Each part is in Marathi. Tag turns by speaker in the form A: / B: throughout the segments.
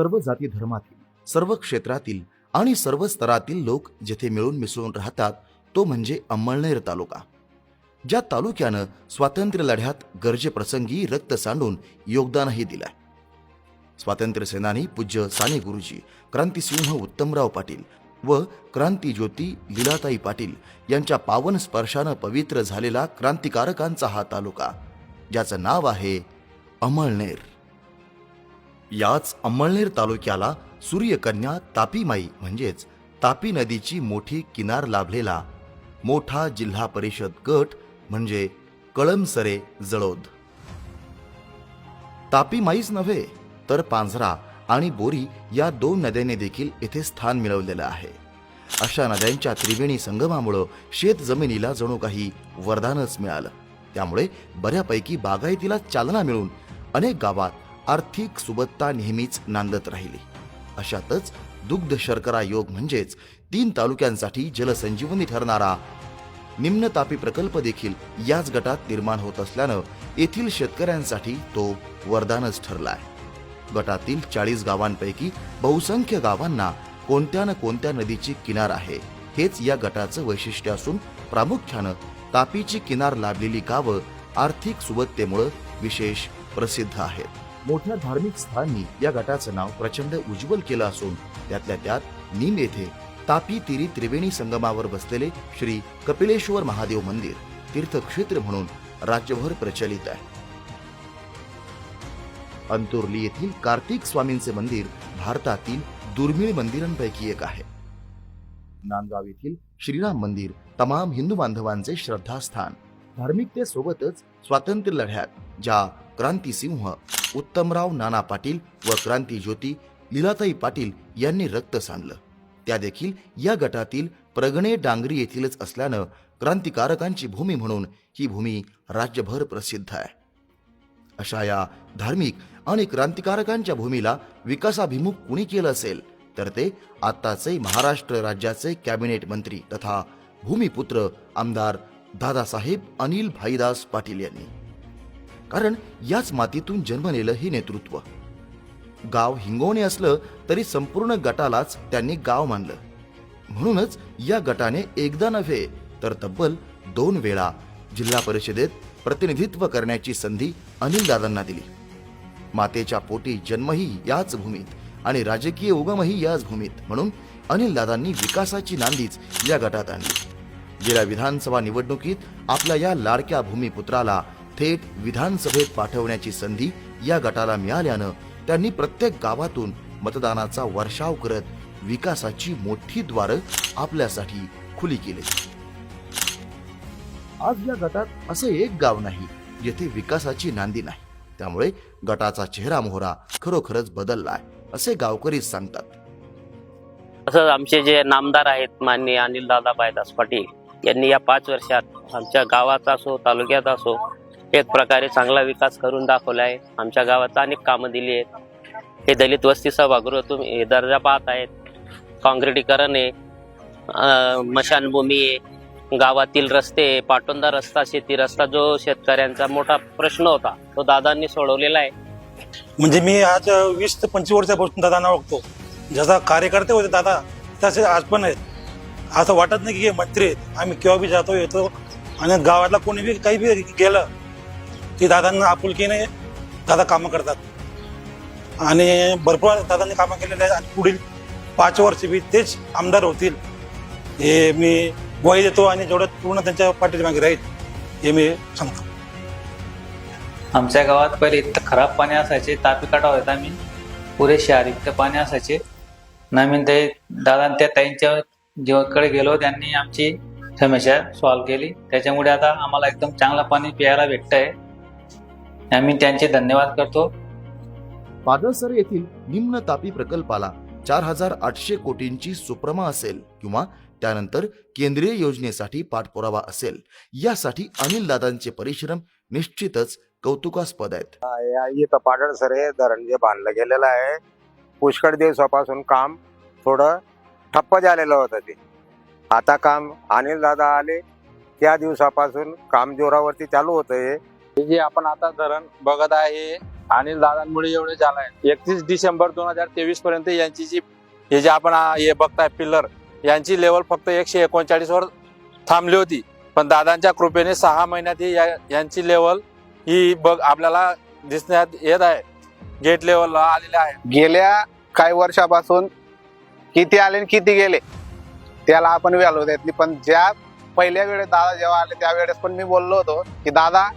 A: सर्व जाती धर्मातील सर्व क्षेत्रातील आणि सर्व स्तरातील लोक जेथे मिळून मिसळून राहतात तो म्हणजे अंमळनेर तालुका. ज्या तालुक्यानं स्वातंत्र्य लढ्यात गरजेप्रसंगी रक्त सांडून योगदानही दिलंय. स्वातंत्र्य सेनानी पूज्य साने गुरुजी क्रांतिसिंह उत्तमराव पाटील व क्रांतीज्योती लिलाताई पाटील यांच्या पावन स्पर्शानं पवित्र झालेला क्रांतिकारकांचा हा तालुका ज्याचं नाव आहे अमळनेर. याच अंमळनेर तालुक्याला सूर्यकन्या तापीमाई म्हणजेच तापी नदीची मोठी किनार लाभलेला मोठा जिल्हा परिषद गट म्हणजे कळमसरे जळोद. तापीमाईच नव्हे तर पांझरा आणि बोरी या दोन नद्यांनी देखील येथे स्थान मिळवलेलं आहे. अशा नद्यांच्या त्रिवेणी संगमामुळं शेत जमिनीला जणू काही वरदानच मिळालं. त्यामुळे बऱ्यापैकी बागायतीला चालना मिळून अनेक गावात आर्थिक सुबत्ता नेहमीच नांदत राहिली. अशातच दुग्ध शर्करा योग म्हणजेच तीन तालुक्यांसाठी जलसंजीवनी ठरणारा निम्न तापी प्रकल्प देखील याच गटात निर्माण होत असल्यानं येथील शेतकऱ्यांसाठी तो वरदानच ठरलाय. गटातील चाळीस गावांपैकी बहुसंख्य गावांना कोणत्या ना कोणत्या नदीची किनार आहे हेच या गटाचं वैशिष्ट्य असून प्रामुख्यानं तापीची किनार लाभलेली गावं आर्थिक सुबत्तेमुळं विशेष प्रसिद्ध आहेत. मोठ्या धार्मिक स्थानी या गटाचं नाव प्रचंड उज्ज्वल केलं असून त्यातल्या त्यात नीम येथे तापी तिरी त्रिवेणी संगमावर बसलेले श्री कपिलेश्वर महादेव मंदिर तीर्थक्षेत्र म्हणून राज्यभर प्रचलित आहे. अंतुर्ली येथील कार्तिक स्वामींचे मंदिर भारतातील दुर्मिळ मंदिरांपैकी एक आहे. नांदगाव येथील श्रीराम मंदिर तमाम हिंदू बांधवांचे श्रद्धास्थान. धार्मिकतेसोबतच स्वातंत्र्य लढ्यात ज्या क्रांतिसिंह उत्तमराव नाना पाटील व क्रांतीज्योती लीलाताई पाटील यांनी रक्त सांडलं. त्या देखील या गटातील प्रगणे डांगरी येथीलच असल्यानं क्रांतिकारकांची भूमी म्हणून ही भूमी राज्यभर प्रसिद्ध आहे. अशा या धार्मिक आणि क्रांतिकारकांच्या भूमीला विकासाभिमुख कुणी केलं असेल तर ते आत्ताचे महाराष्ट्र राज्याचे कॅबिनेट मंत्री तथा भूमिपुत्र आमदार दादासाहेब अनिल भाईदास पाटील यांनी. कारण याच मातीतून जन्मलेलं हे नेतृत्व. गाव हिंगवणे असलं तरी संपूर्ण गटालाच त्यांनी गाव मानलं. म्हणूनच या गटाने एकदा नव्हे तर तब्बल दोन वेळा जिल्हा परिषदेत प्रतिनिधित्व करण्याची संधी अनिल दादांना दिली. मातेच्या पोटी जन्मही याच भूमीत आणि राजकीय उगमही याच भूमीत म्हणून अनिल दादांनी विकासाची नांदीच या गटात आणली. गेल्या विधानसभा निवडणुकीत आपल्या या लाडक्या भूमिपुत्राला थेट विधानसभेत पाठवण्याची संधी या गटाला मिळाल्यानं त्यांनी प्रत्येक गावातून मतदानाचा वर्षाव करत विकासाची मोठी द्वारं आपल्यासाठी खुली केली. आज या गटात असं एक गाव नाही जेथे विकासाची नांदी नाही. त्यामुळे गटाचा चेहरा मोहरा खरोखरच बदललाय असे गावकरीच सांगतात.
B: तसंच आमचे जे नामदार आहेत माननीय अनिल दादा बायदास पाटील यांनी या पाच वर्षात आमच्या गावाचा असो तालुक्यात असो एक प्रकारे चांगला विकास करून दाखवला आहे आमच्या गावात अनेक कामं दिली आहेत. हे दलित वस्ती सभागृह तुम्ही हे दर्जा पाहत आहेत. काँक्रिटीकरण आहे. अं, मशानभूमी आहे. गावातील रस्ते पाटोंदा रस्ता शेती रस्ता जो शेतकऱ्यांचा मोठा प्रश्न होता तो दादांनी सोडवलेला आहे.
C: म्हणजे मी आज वीस ते पंचवीस वर्षापासून दादांना ओळखतो. जसा कार्यकर्ते होते दादा तसे आज पण आहेत. असं वाटत नाही की हे मंत्री आहेत. आम्ही केव्हा बी जातो येतो. आणि गावातला कोणी बी काही बी गेलं ती दादांना आपुलकीने दादा कामं करतात. आणि भरपूर दादांनी कामं केलेले आहेत आणि पुढील पाच वर्ष बी तेच आमदार होतील. हे मी ग्वाही देतो आणि जेवढं पूर्ण त्यांच्या पाठीमागे राहील हे मी सांगतो.
D: आमच्या गावात पहिले इतकं खराब पाणी असायचे तापी काटा होता आम्ही. पुरेसे इतकं पाणी असायचे. नवीन ते दादा त्या ताईंच्या जेव्हाकडे गेलो त्यांनी आमची समस्या सॉल्व्ह केली. त्याच्यामुळे आता आम्हाला एकदम चांगलं पाणी प्यायला भेटतंय. आम्ही त्यांचे धन्यवाद करतो.
A: पादसर येथील निम्न तापी प्रकल्पाला चार हजार आठशे कोटींची सुप्रमा असेल किंवा त्यानंतर केंद्रीय योजनेसाठी पाठपुरावा असेल यासाठी अनिल दादांचे परिश्रम निश्चितच कौतुकास्पद आहेत.
E: या इथं पाडळसर हे धरण जे बांधलं गेलेलं आहे. पुष्कळ दिवसापासून काम थोडं ठप्प झालेलं होतं ते. आता काम अनिल दादा आले त्या दिवसापासून काम जोरावरती चालू होतं हे.
F: हे जे आपण आता धरण बघत आहे आणि दादांमुळे एवढे झालं आहे एकतीस डिसेंबर दोन हजार तेवीस पर्यंत यांची जी हे जे आपण हे बघताय पिल्लर यांची लेवल फक्त एकशे एकोणचाळीस वर थांबली होती. पण दादांच्या कृपेने सहा महिन्यात ही या- यांची लेवल ही बघ आपल्याला दिसण्यात येत आहे. गेट लेवलला आलेले आहे.
G: गेल्या काही वर्षापासून किती आले आणि किती गेले त्याला आपण व्हॅल्यू देत नाही. पण ज्या पहिल्या वेळेस दादा जेव्हा आले त्यावेळेस पण मी बोललो होतो की दादा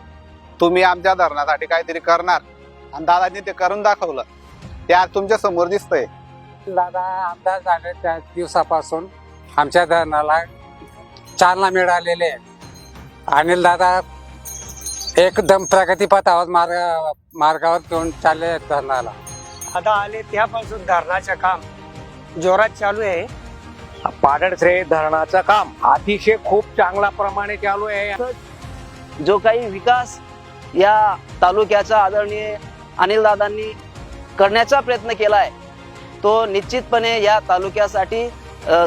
G: तुम्ही आमच्या धरणासाठी काहीतरी करणार. आणि दादांनी ते करून दाखवलं. ते आज तुमच्यासमोर दिसतंय.
H: दादा आमदार झाले त्या दिवसापासून आमच्या धरणाला चालना मिळालेली आहे. अनिल दादा एकदम प्रगतीपथावर मार्ग मार्गावर घेऊन चालले आहेत धरणाला.
I: आता आले त्यापासून धरणाचं काम. जोरात चालू आहे. पाडळश्रे धरणाचं काम. अतिशय खूप चांगल्या प्रमाणे चालू आहे.
J: जो काही विकास या तालुक्याचा आदरणीय अनिलदादांनी करण्याचा प्रयत्न केला आहे तो निश्चितपणे या तालुक्यासाठी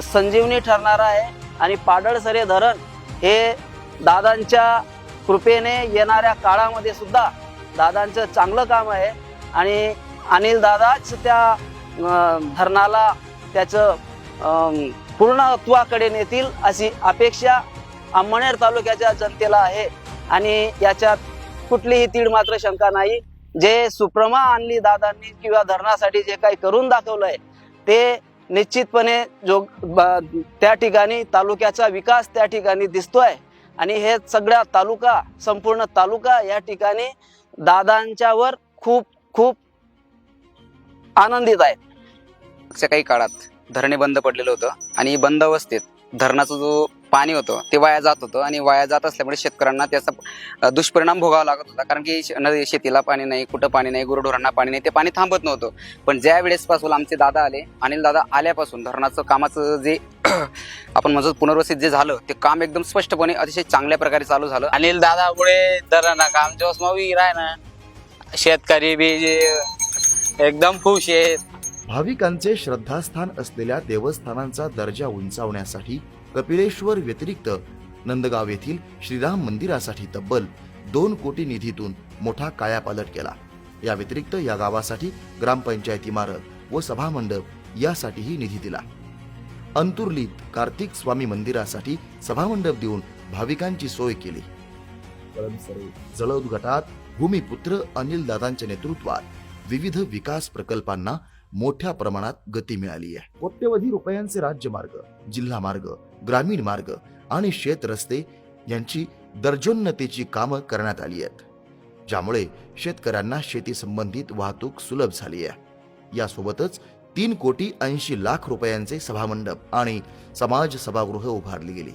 J: संजीवनी ठरणार आहे आणि पाडळसरे धरण हे दादांच्या कृपेने येणाऱ्या काळामध्ये सुद्धा दादांचं चांगलं काम आहे आणि अनिल दादाच त्या धरणाला त्याचं पूर्णत्वाकडे नेतील अशी अपेक्षा अंमणेर तालुक्याच्या जनतेला आहे आणि याच्यात कुठलीही तीड मात्र शंका नाही. जे सुप्रमा आणली दादांनी किंवा धरणासाठी जे काही करून दाखवलंय ते निश्चितपणे जो त्या ठिकाणी तालुक्याचा विकास त्या ठिकाणी दिसतोय. आणि हे सगळ्या तालुका संपूर्ण तालुका या ठिकाणी दादांच्यावर खूप खूप आनंदित आहे
K: मागच्या काही काळात धरणे बंद पडलेलं होतं. आणि बंद अवस्थेत धरणाचा जो पाणी होतं ते वाया जात होतं आणि वाया जात असल्यामुळे शेतकऱ्यांना त्याचा दुष्परिणाम भोगावा लागत होता. कारण की श- नदी- शेतीला पाणी नाही कुठं पाणी नाही गुरढोरांना पाणी नाही ते पाणी थांबत नव्हतं. पण ज्या वेळेसपासून आमचे दादा आले अनिल दादा आल्यापासून धरणाचं कामाचं जे आपण म्हणतो पुनर्वसित जे झालं ते काम एकदम स्पष्टपणे अतिशय चांगल्या प्रकारे चालू झालं.
D: अनिल दादामुळे धरण काम जोसमावी राह ना. शेतकरी बी जे एकदम खुश आहेत.
A: भाविकांचे श्रद्धास्थान असलेल्या देवस्थानांचा दर्जा उंचावण्यासाठी कपिलेश्वर व्यतिरिक्त नंदगाव येथील श्रीराम मंदिरासाठी तब्बल दोन कोटी निधीतून मोठा कायापालट केला. या व्यतिरिक्त या गावासाठी ग्रामपंचायत इमारत व सभामंडप यासाठीही निधी दिला. अंतुर्लीत कार्तिक स्वामी मंदिरासाठी सभामंडप देऊन भाविकांची सोय केली. जळद गटात भूमिपुत्र अनिल दादांच्या नेतृत्वात विविध विकास प्रकल्पांना मोठ्या प्रमाणात गती मिळाली आहे. कोट्यवधी रुपयांचे राज्यमार्ग जिल्हा मार्ग ग्रामीण मार्ग आणि शेत रस्ते यांची दर्जोन्नतीची कामं करण्यात आली आहेत ज्यामुळे शेतकऱ्यांना शेती संबंधित वाहतूक सुलभ झाली आहे. यासोबतच तीन कोटी ऐंशी लाख रुपयांचे सभामंडप आणि समाज सभागृह उभारली गेली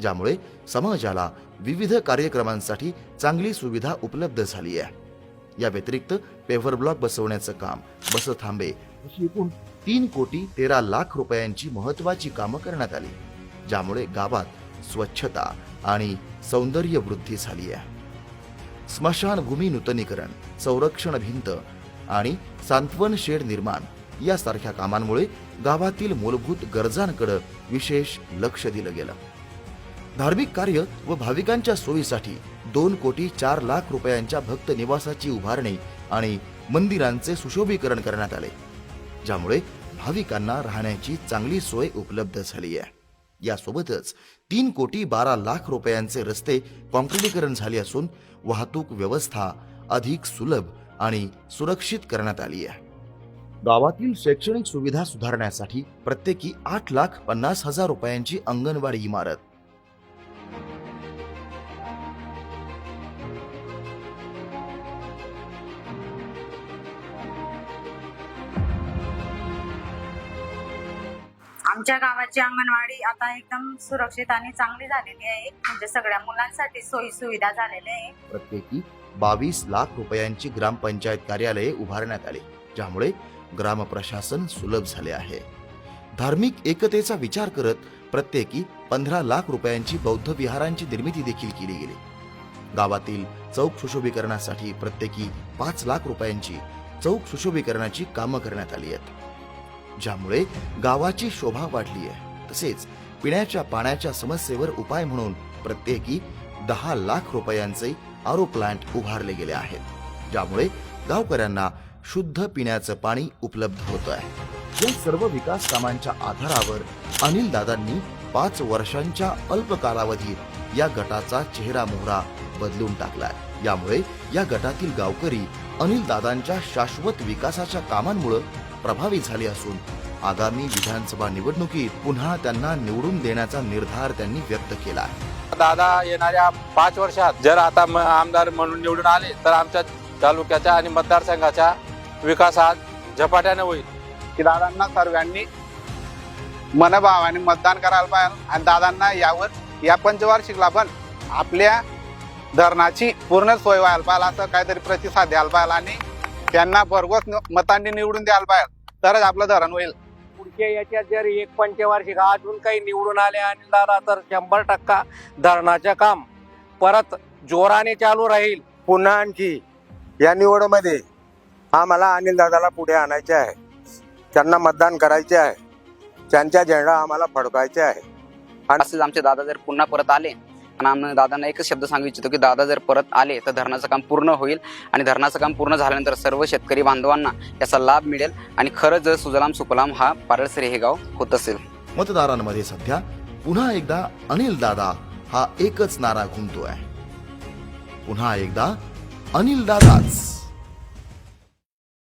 A: ज्यामुळे समाजाला विविध कार्यक्रमांसाठी चांगली सुविधा उपलब्ध झाली आहे. या व्यतिरिक्त पेव्हर ब्लॉक बसवण्याचं काम बस थांबे अशी एकूण तीन कोटी तेरा लाख रुपयांची महत्वाची कामं करण्यात आली. ज्यामुळे गावात स्वच्छता आणि सौंदर्य वृद्धी झाली आहे. स्मशानभूमी नूतनीकरण संरक्षण भिंत आणि सांत्वन शेड निर्माण यासारख्या कामांमुळे गावातील मूलभूत गरजांकडे विशेष लक्ष दिलं गेलं. धार्मिक कार्य व भाविकांच्या सोयीसाठी दोन कोटी चार लाख रुपयांच्या भक्त निवासाची उभारणी आणि मंदिरांचे सुशोभीकरण करण्यात आले ज्यामुळे भाविकांना राहण्याची चांगली सोय उपलब्ध झाली आहे. यासोबतच तीन कोटी बारा लाख रुपयांचे रस्ते कॉन्क्रिटीकरण झाले असून वाहतूक व्यवस्था अधिक सुलभ आणि सुरक्षित करण्यात आली आहे. गावातील शैक्षणिक सुविधा सुधारण्यासाठी प्रत्येकी आठ लाख पन्नास हजार रुपयांची अंगणवाडी इमारत
L: आमच्या गावाची अंगणवाडी आता एकदम सुरक्षित आणि चांगली झालेली आहे. म्हणजे सगळ्या मुलांसाठी सोयी सुविधा झालेल्या आहे.
A: प्रत्येकी बावीस लाख रुपयांची ग्रामपंचायत कार्यालये उभारण्यात आली ज्यामुळे ग्राम प्रशासन सुलभ झाले आहे. धार्मिक एकतेचा विचार करत प्रत्येकी पंधरा लाख रुपयांची बौद्ध विहारांची निर्मिती देखील केली गेली. गावातील चौक सुशोभीकरणासाठी प्रत्येकी पाच लाख रुपयांची चौक सुशोभीकरणाची कामं करण्यात आली आहेत. ज्यामुळे गावाची शोभा वाढली आहे. तसेच पिण्याच्या पाण्याच्या समस्येवर उपाय म्हणून प्रत्येकी दहा लाख रुपयांचे आरो प्लांट उभारले गेले आहेत. ज्यामुळे गावकऱ्यांना शुद्ध पिण्याचं पाणी उपलब्ध होत आहे. या सर्व विकास कामांच्या आधारावर अनिल दादांनी पाच वर्षांच्या अल्प कालावधीत या गटाचा चेहरा मोहरा बदलून टाकलाय. यामुळे या गटातील गावकरी अनिल दादांच्या शाश्वत विकासाच्या कामांमुळे प्रभावित झाले असून आगामी विधानसभा निवडणुकीत पुन्हा त्यांना निवडून देण्याचा निर्धार त्यांनी व्यक्त केला आहे.
F: दादा येणाऱ्या पाच वर्षात जर आता म- आमदार म्हणून निवडून आले तर आमच्या तालुक्याच्या आणि मतदारसंघाच्या विकासात झपाट्याने होईल.
G: की दादांना सर्वांनी मनभावाने मतदान करायला पाहिजे आणि दादांना यावर या पंचवार्षिकला पण आपल्या धरणाची पूर्ण सोय व्हायला पाहिजे असं काहीतरी प्रतिसाद द्यायला पाहिजे आणि त्यांना भरघोस नि- मतांनी निवडून द्यायला पाहिजे. तरच आपलं धरण होईल.
I: पुढच्या याच्यात जर एक पंचवार्षिक अजून काही निवडून आले आणि दादा तर शंभर टक्का धरणाचं काम परत जोराने चालू राहील.
E: पुन्हा आणखी या निवडमध्ये आम्हाला अनिल दादाला पुढे आणायचे आहे. त्यांना मतदान करायचे आहे. त्यांच्या झेंडा आम्हाला फडकायचे आहे.
K: असेच आमचे दादा जर पुन्हा परत आले आणि आम्ही दादांना एकच शब्द सांगू इच्छितो की दादा जर परत आले तर धरणाचं काम पूर्ण होईल आणि धरणाचं काम पूर्ण झाल्यानंतर सर्व शेतकरी बांधवांना याचा लाभ मिळेल. आणि खरंच जर सुजलाम सुफलाम हा पारळसरे हे गाव होत असेल.
A: मतदारांमध्ये सध्या पुन्हा एकदा अनिल दादा हा एकच नारा घुमतोय पुन्हा एकदा अनिल दादाच.